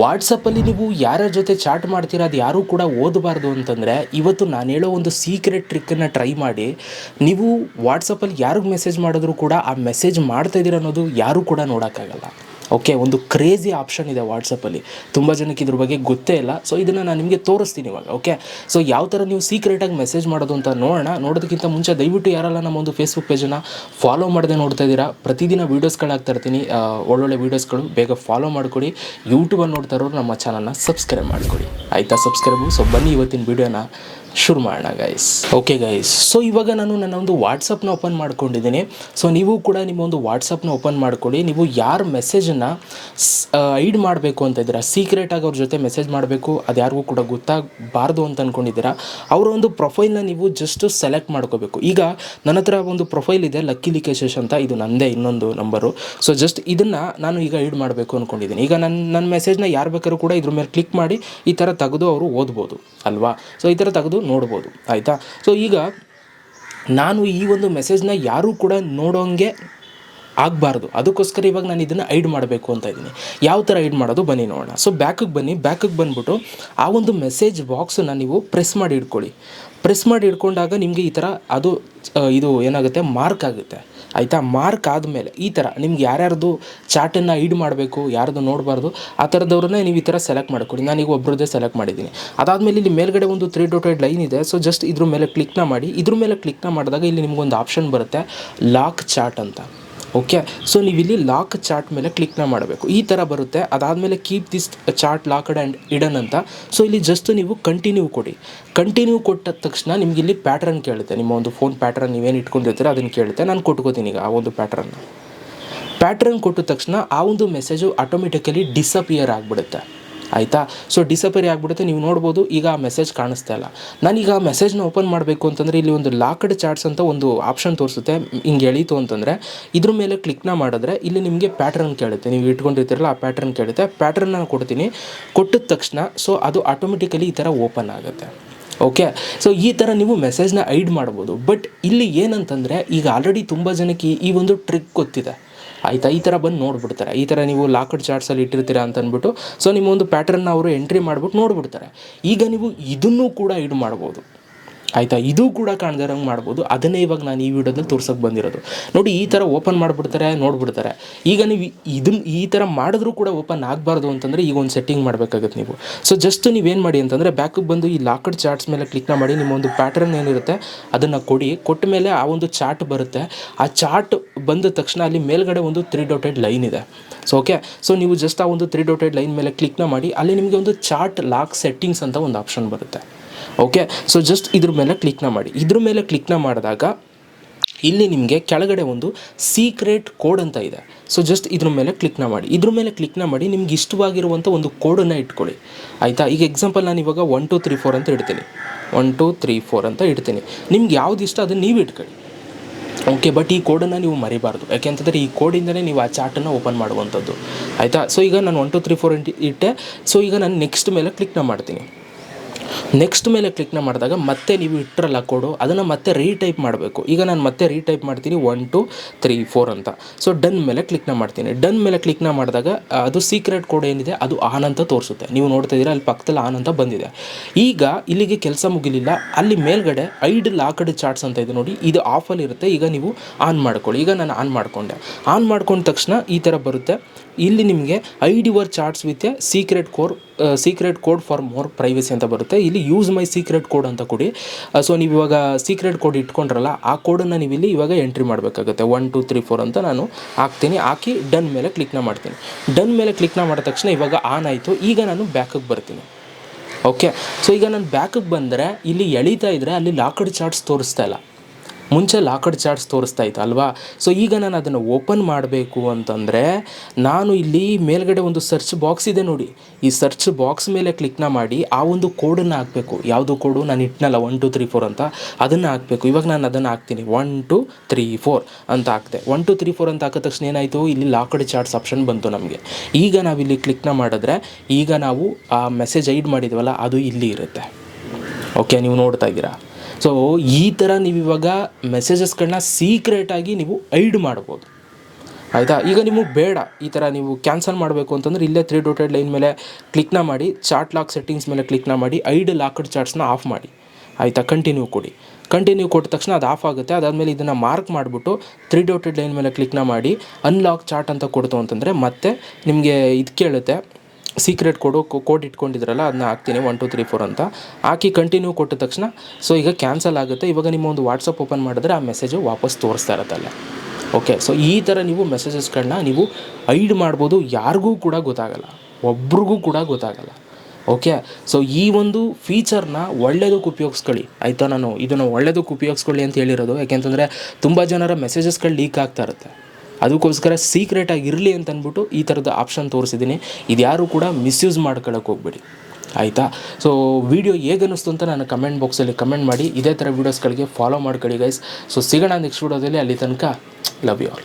ವಾಟ್ಸಪ್ಪಲ್ಲಿ ನೀವು ಯಾರ ಜೊತೆ ಚಾಟ್ ಮಾಡ್ತೀರಾ, ಅದು ಯಾರೂ ಕೂಡ ಓದಬಾರ್ದು ಅಂತಂದರೆ ಇವತ್ತು ನಾನು ಹೇಳೋ ಒಂದು ಸೀಕ್ರೆಟ್ ಟ್ರಿಕ್ಕನ್ನು ಟ್ರೈ ಮಾಡಿ, ನೀವು ವಾಟ್ಸಪ್ಪಲ್ಲಿ ಯಾರಿಗೆ ಮೆಸೇಜ್ ಮಾಡಿದ್ರು ಕೂಡ ಆ ಮೆಸೇಜ್ ಮಾಡ್ತಾ ಇದ್ದೀರ ಅನ್ನೋದು ಯಾರೂ ಕೂಡ ನೋಡೋಕ್ಕಾಗಲ್ಲ. ಓಕೆ ಒಂದು ಕ್ರೇಜಿ ಆಪ್ಷನ್ ಇದೆ ವಾಟ್ಸಪ್ಪಲ್ಲಿ ತುಂಬ ಜನಕ್ಕೆ ಇದ್ರ ಬಗ್ಗೆ ಗೊತ್ತೇ ಇಲ್ಲ. ಸೊ ಇದನ್ನು ನಾನು ನಿಮಗೆ ತೋರಿಸ್ತೀನಿ ಇವಾಗ ಓಕೆ ಸೊ ಯಾವ ಥರ ನೀವು ಸೀಕ್ರೆಟಾಗಿ ಮೆಸೇಜ್ ಮಾಡೋದು ಅಂತ ನೋಡೋಣ. ನೋಡೋದಕ್ಕಿಂತ ಮುಂಚೆ ದಯವಿಟ್ಟು ಯಾರಲ್ಲ ನಮ್ಮ ಒಂದು ಫೇಸ್ಬುಕ್ ಪೇಜನ್ನು ಫಾಲೋ ಮಾಡದೆ ನೋಡ್ತಾ ಇದ್ದೀರಾ, ಪ್ರತಿದಿನ ವೀಡಿಯೋಸ್ಗಳಾಗ್ತಾ ಇರ್ತೀನಿ. ಒಳ್ಳೊಳ್ಳೆ ವೀಡಿಯೋಸ್ಗಳು ಬೇಗ ಫಾಲೋ ಮಾಡಿಕೊಡಿ. ಯೂಟ್ಯೂಬಲ್ಲಿ ನೋಡ್ತಾ ಇರೋರು ನಮ್ಮ ಚಾನಲ್ನ ಸಬ್ಸ್ಕ್ರೈಬ್ ಮಾಡಿಕೊಡಿ. ಆಯಿತಾ ಸಬ್ಸ್ಕ್ರೈಬು ಸೊ ಬನ್ನಿ ಇವತ್ತಿನ ವೀಡಿಯೋನ ಶುರು ಮಾಡೋಣ ಗೈಸ್ ಓಕೆ ಗೈಸ್ ಸೊ ಇವಾಗ ನಾನು ನನ್ನ ಒಂದು ವಾಟ್ಸಪ್ನ ಓಪನ್ ಮಾಡ್ಕೊಂಡಿದ್ದೀನಿ. ಸೊ ನೀವು ಕೂಡ ನಿಮ್ಮ ಒಂದು ವಾಟ್ಸಪ್ನ ಓಪನ್ ಮಾಡ್ಕೊಳ್ಳಿ. ನೀವು ಯಾರ ಮೆಸೇಜನ್ನು ಐಡ್ ಮಾಡಬೇಕು ಅಂತ ಇದ್ದೀರಾ? ಸೀಕ್ರೆಟಾಗಿ ಅವ್ರ ಜೊತೆ ಮೆಸೇಜ್ ಮಾಡಬೇಕು. ಅದು ಯಾರಿಗೂ ಕೂಡ ಗೊತ್ತಾಗಬಾರ್ದು ಅಂತ ಅಂದ್ಕೊಂಡಿದ್ದೀರಾ ಅವರ ಒಂದು ಪ್ರೊಫೈಲ್ನ ನೀವು ಜಸ್ಟ್ ಸೆಲೆಕ್ಟ್ ಮಾಡ್ಕೋಬೇಕು. ಈಗ ನನ್ನ ಹತ್ರ ಒಂದು ಪ್ರೊಫೈಲ್ ಇದೆ ಲಕ್ಕಿ ಲಿಕೇಶಸ್ ಅಂತ. ಇದು ನನ್ನದೇ ಇನ್ನೊಂದು ನಂಬರು ಸೊ ಜಸ್ಟ್ ಇದನ್ನು ನಾನು ಈಗ ಐಡ್ ಮಾಡಬೇಕು ಅಂದ್ಕೊಂಡಿದ್ದೀನಿ ಈಗ ನನ್ನ ನನ್ನ ಮೆಸೇಜ್ನ ಯಾರು ಬೇಕಾದ್ರೂ ಕೂಡ ಇದ್ರ ಮೇಲೆ ಕ್ಲಿಕ್ ಮಾಡಿ ಈ ಥರ ತೆಗೆದು ಅವರು ಓದ್ಬೋದು, ಅಲ್ವಾ? ಸೊ ಈ ಥರ ತೆಗೆದು ನೋಡ್ಬೋದು. ಆಯಿತಾ? ಸೊ ಈಗ ನಾನು ಈ ಒಂದು ಮೆಸೇಜ್ನ ಯಾರೂ ಕೂಡ ನೋಡೋಂಗೆ ಆಗಬಾರ್ದು. ಅದಕ್ಕೋಸ್ಕರ ಇವಾಗ ನಾನು ಇದನ್ನು ಐಡ್ ಮಾಡಬೇಕು ಅಂತ ಇದ್ದೀನಿ. ಯಾವ ಥರ ಐಡ್ ಮಾಡೋದು ಬನ್ನಿ ನೋಡೋಣ. ಸೊ ಬ್ಯಾಕಿಗೆ ಬನ್ನಿ. ಬ್ಯಾಕಿಗೆ ಬಂದ್ಬಿಟ್ಟು ಆ ಒಂದು ಮೆಸೇಜ್ ಬಾಕ್ಸನ್ನು ನೀವು ಪ್ರೆಸ್ ಮಾಡಿ ಇಟ್ಕೊಳ್ಳಿ. ಪ್ರೆಸ್ ಮಾಡಿ ಇಟ್ಕೊಂಡಾಗ ನಿಮಗೆ ಈ ಥರ ಅದು ಇದು ಏನಾಗುತ್ತೆ? ಮಾರ್ಕ್ ಆಗುತ್ತೆ. ಆಯಿತಾ? ಮಾರ್ಕ್ ಆದಮೇಲೆ ಈ ಥರ ನಿಮ್ಗೆ ಯಾರ್ಯಾರ್ದು ಚಾಟನ್ನು ಐಡ್ ಮಾಡಬೇಕು, ಯಾರ್ದು ನೋಡಬಾರ್ದು, ಆ ಥರದವ್ರನ್ನೇ ನೀವು ಈ ಥರ ಸೆಲೆಕ್ಟ್ ಮಾಡ್ಕೊಡಿ. ನಾನೀಗ ಒಬ್ಬರದ್ದೇ ಸೆಲೆಕ್ಟ್ ಮಾಡಿದ್ದೀನಿ. ಅದಾದಮೇಲೆ ಇಲ್ಲಿ ಮೇಲ್ಗಡೆ ಒಂದು ತ್ರೀ ಡೊಟೆಡ್ ಲೈನ್ ಇದೆ. ಸೊ ಜಸ್ಟ್ ಇದ್ರ ಮೇಲೆ ಕ್ಲಿಕ್ನ ಮಾಡಿ. ಇದ್ರ ಮೇಲೆ ಕ್ಲಿಕ್ನ ಮಾಡಿದಾಗ ಇಲ್ಲಿ ನಿಮ್ಗೊಂದು ಆಪ್ಷನ್ ಬರುತ್ತೆ ಲಾಕ್ ಚಾಟ್ ಅಂತ. ಓಕೆ ಸೊ ನೀವು ಇಲ್ಲಿ ಲಾಕ್ ಚಾರ್ಟ್ ಮೇಲೆ ಕ್ಲಿಕ್ನ ಮಾಡಬೇಕು. ಈ ಥರ ಬರುತ್ತೆ. ಅದಾದಮೇಲೆ keep this chat locked and hidden ಅಂತ. ಸೊ ಇಲ್ಲಿ ಜಸ್ಟ್ ನೀವು ಕಂಟಿನ್ಯೂ ಕೊಡಿ. ಕಂಟಿನ್ಯೂ ಕೊಟ್ಟ ತಕ್ಷಣ ನಿಮ್ಗೆ ಇಲ್ಲಿ ಪ್ಯಾಟ್ರನ್ ಕೇಳುತ್ತೆ. ನಿಮ್ಮ ಒಂದು ಫೋನ್ ಪ್ಯಾಟ್ರನ್ ನೀವೇನು ಇಟ್ಕೊಂಡಿರ್ತೀರ ಅದನ್ನು ಕೇಳುತ್ತೆ. ನಾನು ಕೊಟ್ಕೋತೀನಿ ಈಗ ಆ ಒಂದು ಪ್ಯಾಟ್ರನ್ನ ಪ್ಯಾಟ್ರನ್ ಕೊಟ್ಟ ತಕ್ಷಣ ಆ ಒಂದು ಮೆಸೇಜು ಆಟೋಮೆಟಿಕಲಿ ಡಿಸಪಿಯರ್ ಆಗಿಬಿಡುತ್ತೆ. ಆಯಿತಾ? ಸೊ ಡಿಸಪೇರಿ ಆಗಿಬಿಡುತ್ತೆ. ನೀವು ನೋಡ್ಬೋದು, ಈಗ ಆ ಮೆಸೇಜ್ ಕಾಣಿಸ್ತಾ ಇಲ್ಲ. ನಾನೀಗ ಆ ಮೆಸೇಜ್ನ ಓಪನ್ ಮಾಡಬೇಕು ಅಂತಂದರೆ ಇಲ್ಲಿ ಒಂದು ಲಾಕ್ಡ್ ಚಾರ್ಟ್ಸ್ ಅಂತ ಒಂದು ಆಪ್ಷನ್ ತೋರಿಸುತ್ತೆ. ಹಿಂಗೆ ಎಳೀತು ಅಂತಂದರೆ, ಇದ್ರ ಮೇಲೆ ಕ್ಲಿಕ್ನ ಮಾಡಿದ್ರೆ ಇಲ್ಲಿ ನಿಮಗೆ ಪ್ಯಾಟ್ರನ್ ಕೇಳುತ್ತೆ. ನೀವು ಇಟ್ಕೊಂಡಿರ್ತೀರಲ್ಲ, ಆ ಪ್ಯಾಟ್ರನ್ ಕೇಳುತ್ತೆ. ಪ್ಯಾಟ್ರನ್ ನಾನು ಕೊಡ್ತೀನಿ. ಕೊಟ್ಟಿದ ತಕ್ಷಣ ಸೊ ಅದು ಆಟೋಮೆಟಿಕಲಿ ಈ ಥರ ಓಪನ್ ಆಗುತ್ತೆ. ಓಕೆ ಸೊ ಈ ಥರ ನೀವು ಮೆಸೇಜ್ನ ಐಡ್ ಮಾಡ್ಬೋದು. ಬಟ್ ಇಲ್ಲಿ ಏನಂತಂದರೆ, ಈಗ ಆಲ್ರೆಡಿ ತುಂಬ ಜನಕ್ಕೆ ಈ- ಒಂದು ಟ್ರಿಕ್ ಗೊತ್ತಿದೆ. ಆಯಿತಾ? ಈ ಥರ ಬಂದು ನೋಡ್ಬಿಡ್ತಾರೆ. ಈ ಥರ ನೀವು ಲಾಕಡ್ ಚಾರ್ಟ್ಸಲ್ಲಿ ಇಟ್ಟಿರ್ತೀರಾ ಅಂತ ಅಂದ್ಬಿಟ್ಟು ಸೊ ನಿಮ್ಮ ಒಂದು ಪ್ಯಾಟ್ರನ್ನ ಅವರು ಎಂಟ್ರಿ ಮಾಡಿಬಿಟ್ಟು ನೋಡ್ಬಿಡ್ತಾರೆ. ಈಗ ನೀವು ಇದನ್ನು ಕೂಡ ಇಡ್ ಮಾಡ್ಬೋದು. ಆಯಿತಾ? ಇದು ಕೂಡ ಕಾಣ್ದಿರಂಗೆ ಮಾಡ್ಬೋದು. ಅದನ್ನೇ ಇವಾಗ ನಾನು ಈ ವಿಡಿಯೋದಲ್ಲಿ ತೋರ್ಸೋಕೆ ಬಂದಿರೋದು. ನೋಡಿ, ಈ ಥರ ಓಪನ್ ಮಾಡಿಬಿಡ್ತಾರೆ, ನೋಡ್ಬಿಡ್ತಾರೆ. ಈಗ ನೀವು ಇದನ್ನ ಈ ಥರ ಮಾಡಿದ್ರೂ ಕೂಡ ಓಪನ್ ಆಗಬಾರ್ದು ಅಂತಂದರೆ ಈಗ ಒಂದು ಸೆಟ್ಟಿಂಗ್ ಮಾಡಬೇಕಾಗುತ್ತೆ ನೀವು. ಸೊ ಜಸ್ಟ್ ನೀವೇನು ಮಾಡಿ ಅಂತಂದರೆ ಬ್ಯಾಕಿಗೆ ಬಂದು ಈ ಲಾಕಡ್ ಚಾರ್ಟ್ಸ್ ಮೇಲೆ ಕ್ಲಿಕ್ನ ಮಾಡಿ ನಿಮ್ಮ ಒಂದು ಪ್ಯಾಟ್ರನ್ ಏನಿರುತ್ತೆ, ಅದನ್ನು ಕೊಡಿ. ಕೊಟ್ಟ ಮೇಲೆ ಆ ಒಂದು ಚಾರ್ಟ್ ಬರುತ್ತೆ. ಆ ಚಾರ್ಟ್ ಬಂದ ತಕ್ಷಣ ಅಲ್ಲಿ ಮೇಲ್ಗಡೆ ಒಂದು ತ್ರೀ ಡಾಟೆಡ್ ಲೈನ್ ಇದೆ. ಸೊ ಓಕೆ ಸೊ ನೀವು ಜಸ್ಟ್ ಆ ಒಂದು ತ್ರೀ ಡಾಟೆಡ್ ಲೈನ್ ಮೇಲೆ ಕ್ಲಿಕ್ನ ಮಾಡಿ, ಅಲ್ಲಿ ನಿಮಗೆ ಒಂದು ಚಾರ್ಟ್ ಲಾಕ್ ಸೆಟ್ಟಿಂಗ್ಸ್ ಅಂತ ಒಂದು ಆಪ್ಷನ್ ಬರುತ್ತೆ. ಓಕೆ ಸೊ ಜಸ್ಟ್ ಇದ್ರ ಮೇಲೆ ಕ್ಲಿಕ್ನ ಮಾಡಿ. ಇದ್ರ ಮೇಲೆ ಕ್ಲಿಕ್ನ ಮಾಡಿದಾಗ, ಇಲ್ಲಿ ನಿಮಗೆ ಕೆಳಗಡೆ ಒಂದು ಸೀಕ್ರೆಟ್ ಕೋಡ್ ಅಂತ ಇದೆ. ಸೊ ಜಸ್ಟ್ ಇದ್ರ ಮೇಲೆ ಕ್ಲಿಕ್ನ ಮಾಡಿ. ಇದ್ರ ಮೇಲೆ ಕ್ಲಿಕ್ನ ಮಾಡಿ, ನಿಮ್ಗೆ ಇಷ್ಟವಾಗಿರುವಂಥ ಒಂದು ಕೋಡನ್ನು ಇಟ್ಕೊಳ್ಳಿ. ಆಯಿತಾ? ಈಗ ಎಕ್ಸಾಂಪಲ್ ನಾನು ಇವಾಗ ಒನ್ ಟು ತ್ರೀ ಫೋರ್ ಅಂತ ಇಡ್ತೀನಿ. ಒನ್ ಟು ತ್ರೀ ಫೋರ್ ಅಂತ ಇಡ್ತೀನಿ. ನಿಮ್ಗೆ ಯಾವ್ದು ಇಷ್ಟ ಅದನ್ನು ನೀವು ಇಟ್ಕೊಳ್ಳಿ. ಓಕೆ ಬಟ್ ಈ ಕೋಡನ್ನು ನೀವು ಮರಿಬಾರ್ದು. ಯಾಕೆಂತಂದರೆ ಈ ಕೋಡಿಂದಲೇ ನೀವು ಆ ಚಾಟನ್ನು ಓಪನ್ ಮಾಡುವಂಥದ್ದು ಆಯಿತಾ? ಸೊ ಈಗ ನಾನು ಒನ್ ಟು ತ್ರೀ ಫೋರ್ ಇಟ್ಟೆ. ಸೊ ಈಗ ನಾನು ನೆಕ್ಸ್ಟ್ ಮೇಲೆ ಕ್ಲಿಕ್ನ ಮಾಡ್ತೀನಿ. ನೆಕ್ಸ್ಟ್ ಮೇಲೆ ಕ್ಲಿಕ್ನ ಮಾಡಿದಾಗ ಮತ್ತೆ ನೀವು ಇಟ್ಟರಲ್ಲ ಕೋಡು ಅದನ್ನು ಮತ್ತೆ ರೀಟೈಪ್ ಮಾಡಬೇಕು. ಈಗ ನಾನು ಮತ್ತೆ ರೀಟೈಪ್ ಮಾಡ್ತೀನಿ ಒನ್ ಟು ತ್ರೀ ಫೋರ್ ಅಂತ. ಸೊ ಡನ್ ಮೇಲೆ ಕ್ಲಿಕ್ನ ಮಾಡ್ತೀನಿ. ಡನ್ ಮೇಲೆ ಕ್ಲಿಕ್ನ ಮಾಡಿದಾಗ ಅದು ಸೀಕ್ರೆಟ್ ಕೋಡ್ ಏನಿದೆ, ಅದು ಆನ್ ಅಂತ ತೋರಿಸುತ್ತೆ. ನೀವು ನೋಡ್ತಾ ಇದ್ದೀರಾ, ಅಲ್ಲಿ ಪಕ್ಕದಲ್ಲಿ ಆನ್ ಅಂತ ಬಂದಿದೆ. ಈಗ ಇಲ್ಲಿಗೆ ಕೆಲಸ ಮುಗಿಲಿಲ್ಲ, ಅಲ್ಲಿ ಮೇಲ್ಗಡೆ ಐಡ್ ಲಾಕಡ್ ಚಾರ್ಟ್ಸ್ ಅಂತ ಇದೆ ನೋಡಿ, ಇದು ಆಫಲ್ಲಿ ಇರುತ್ತೆ, ಈಗ ನೀವು ಆನ್ ಮಾಡ್ಕೊಳ್ಳಿ. ಈಗ ನಾನು ಆನ್ ಮಾಡಿಕೊಂಡೆ. ಆನ್ ಮಾಡ್ಕೊಂಡ ತಕ್ಷಣ ಈ ಥರ ಬರುತ್ತೆ. ಇಲ್ಲಿ ನಿಮಗೆ hide your chats with a secret code secret code for more privacy ಅಂತ ಬರುತ್ತೆ. ಇಲ್ಲಿ ಯೂಸ್ ಮೈ ಸೀಕ್ರೆಟ್ ಕೋಡ್ ಅಂತ ಕೊಡಿ. ಸೊ ನೀವು ಇವಾಗ ಸೀಕ್ರೆಟ್ ಕೋಡ್ ಇಟ್ಕೊಂಡ್ರಲ್ಲ, ಆ ಕೋಡನ್ನು ನೀವು ಇಲ್ಲಿ ಇವಾಗ ಎಂಟ್ರಿ ಮಾಡಬೇಕಾಗುತ್ತೆ. ಒನ್ ಟು ತ್ರೀ ಫೋರ್ ಅಂತ ನಾನು ಹಾಕ್ತೀನಿ. ಹಾಕಿ ಡನ್ ಮೇಲೆ ಕ್ಲಿಕ್ನ ಮಾಡ್ತೀನಿ. ಡನ್ ಮೇಲೆ ಕ್ಲಿಕ್ನ ಮಾಡಿದ ತಕ್ಷಣ ಇವಾಗ ಆನ್ ಆಯಿತು. ಈಗ ನಾನು ಬ್ಯಾಕಿಗೆ ಬರ್ತೀನಿ. ಓಕೆ ಸೊ ಈಗ ನಾನು ಬ್ಯಾಕಿಗೆ ಬಂದರೆ, ಇಲ್ಲಿ ಎಳೀತಾ ಇದ್ದರೆ ಅಲ್ಲಿ ಲಾಕಡ್ ಚಾರ್ಟ್ಸ್ ತೋರಿಸ್ತಾ ಇಲ್ಲ. ಮುಂಚೆ ಲಾಕಡ್ ಚಾರ್ಟ್ಸ್ ತೋರಿಸ್ತಾ ಇತ್ತು, ಅಲ್ವಾ? ಸೊ ಈಗ ನಾನು ಅದನ್ನು ಓಪನ್ ಮಾಡಬೇಕು ಅಂತಂದರೆ, ನಾನು ಇಲ್ಲಿ ಮೇಲ್ಗಡೆ ಒಂದು ಸರ್ಚ್ ಬಾಕ್ಸ್ ಇದೆ ನೋಡಿ. ಈ ಸರ್ಚ್ ಬಾಕ್ಸ್ ಮೇಲೆ ಕ್ಲಿಕ್ನ ಮಾಡಿ ಆ ಒಂದು ಕೋಡನ್ನು ಹಾಕಬೇಕು. ಯಾವುದು ಕೋಡು? ನಾನು ಇಟ್ನಲ್ಲ, ಒನ್, ಟು, ತ್ರೀ, ಫೋರ್ ಅಂತ. ಅದನ್ನು ಹಾಕಬೇಕು. ಇವಾಗ ನಾನು ಅದನ್ನು ಹಾಕ್ತೀನಿ. ಒನ್, ಟು, ತ್ರೀ, ಫೋರ್ ಅಂತ ಹಾಕ್ತೆ ಒನ್, ಟು, ತ್ರೀ, ಫೋರ್ ಅಂತ ಹಾಕಿದ ತಕ್ಷಣ ಏನಾಯಿತು? ಇಲ್ಲಿ ಲಾಕಡ್ ಚಾರ್ಟ್ಸ್ ಆಪ್ಷನ್ ಬಂತು ನಮಗೆ. ಈಗ ನಾವಿಲ್ಲಿ ಕ್ಲಿಕ್ನ ಮಾಡಿದ್ರೆ, ಈಗ ನಾವು ಆ ಮೆಸೇಜ್ ಐಡ್ ಮಾಡಿದ್ವಲ್ಲ, ಅದು ಇಲ್ಲಿ ಇರುತ್ತೆ. ಓಕೆ, ನೀವು ನೋಡ್ತಾ ಇದ್ದೀರಾ? ಸೊ ಈ ಥರ ನೀವು ಇವಾಗ ಮೆಸೇಜಸ್ಗಳನ್ನ ಸೀಕ್ರೆಟಾಗಿ ನೀವು ಐಡ್ ಮಾಡ್ಬೋದು. ಆಯಿತಾ? ಈಗ ನಿಮಗೆ ಬೇಡ ಈ ಥರ ನೀವು ಕ್ಯಾನ್ಸಲ್ ಮಾಡಬೇಕು ಅಂತಂದ್ರೆ ಇಲ್ಲೇ ತ್ರೀ ಡೋಟೆಡ್ ಲೈನ್ ಮೇಲೆ ಕ್ಲಿಕ್ನ ಮಾಡಿ ಚಾರ್ಟ್ ಲಾಕ್ ಸೆಟ್ಟಿಂಗ್ಸ್ ಮೇಲೆ ಕ್ಲಿಕ್ನ ಮಾಡಿ ಐಡ್ ಲಾಕ್ಡ್ ಚಾರ್ಟ್ಸ್ನ ಆಫ್ ಮಾಡಿ. ಆಯಿತಾ? ಕಂಟಿನ್ಯೂ ಕೊಡಿ. ಕಂಟಿನ್ಯೂ ಕೊಟ್ಟ ತಕ್ಷಣ ಅದು ಆಫ್ ಆಗುತ್ತೆ. ಅದಾದಮೇಲೆ ಇದನ್ನು ಮಾರ್ಕ್ ಮಾಡಿಬಿಟ್ಟು ತ್ರೀ ಡೋಟೆಡ್ ಲೈನ್ ಮೇಲೆ ಕ್ಲಿಕ್ನ ಮಾಡಿ ಅನ್ಲಾಕ್ ಚಾರ್ಟ್ ಅಂತ ಕೊಡ್ತು ಅಂತಂದರೆ ಮತ್ತೆ ನಿಮಗೆ ಇದು ಕೇಳುತ್ತೆ. ಸೀಕ್ರೆಟ್ ಕೋಡು ಕೋಡ್ ಇಟ್ಕೊಂಡಿದ್ರಲ್ಲ ಅದನ್ನ ಹಾಕ್ತೀನಿ ಒನ್ ಟು ತ್ರೀ ಫೋರ್ ಅಂತ. ಹಾಕಿ ಕಂಟಿನ್ಯೂ ಕೊಟ್ಟ ತಕ್ಷಣ ಸೊ ಈಗ ಕ್ಯಾನ್ಸಲ್ ಆಗುತ್ತೆ. ಇವಾಗ ನಿಮ್ಮ ಒಂದು ವಾಟ್ಸಪ್ ಓಪನ್ ಮಾಡಿದ್ರೆ ಆ ಮೆಸೇಜು ವಾಪಸ್ ತೋರಿಸ್ತಾ ಇರುತ್ತಲ್ಲ ಓಕೆ ಸೊ ಈ ಥರ ನೀವು ಮೆಸೇಜಸ್ಗಳನ್ನ ನೀವು ಐಡ್ ಮಾಡ್ಬೋದು. ಯಾರಿಗೂ ಕೂಡ ಗೊತ್ತಾಗಲ್ಲ. ಒಬ್ರಿಗೂ ಕೂಡ ಗೊತ್ತಾಗಲ್ಲ. ಓಕೆ ಸೊ ಈ ಒಂದು ಫೀಚರ್ನ ಒಳ್ಳೇದಕ್ಕೆ ಉಪಯೋಗಿಸ್ಕೊಳ್ಳಿ. ಆಯಿತಾ ನಾನು? ಇದನ್ನು ಒಳ್ಳೇದಕ್ಕೆ ಉಪಯೋಗಿಸ್ಕೊಳ್ಳಿ ಅಂತ ಹೇಳಿರೋದು. ಯಾಕೆಂತಂದರೆ, ತುಂಬ ಜನರ ಮೆಸೇಜಸ್ಗಳು ಲೀಕ್ ಆಗ್ತಾ ಇರುತ್ತೆ. ಅದಕ್ಕೋಸ್ಕರ ಸೀಕ್ರೆಟಾಗಿ ಇರಲಿ ಅಂತ ಅಂದ್ಬಿಟ್ಟು ಈ ಥರದ ಆಪ್ಷನ್ ತೋರಿಸಿದ್ದೀನಿ ಇದು ಯಾರು ಕೂಡ ಮಿಸ್ಯೂಸ್ ಮಾಡ್ಕೊಳಕ್ಕೆ ಹೋಗ್ಬೇಡಿ. ಆಯಿತಾ? ಸೊ ವಿಡಿಯೋ ಹೇಗೆ ಅನ್ನಿಸ್ತು ಅಂತ ನಾನು ಕಮೆಂಟ್ ಬಾಕ್ಸಲ್ಲಿ ಕಮೆಂಟ್ ಮಾಡಿ. ಇದೇ ಥರ ವೀಡಿಯೋಸ್ಗಳಿಗೆ ಫಾಲೋ ಮಾಡ್ಕೊಳ್ಳಿ ಗೈಸ್ ಸೊ ಸಿಗೋಣ ನೆಕ್ಸ್ಟ್ ವೀಡಿಯೋದಲ್ಲಿ ಅಲ್ಲಿ ತನಕ ಲವ್ ಯು ಆಲ್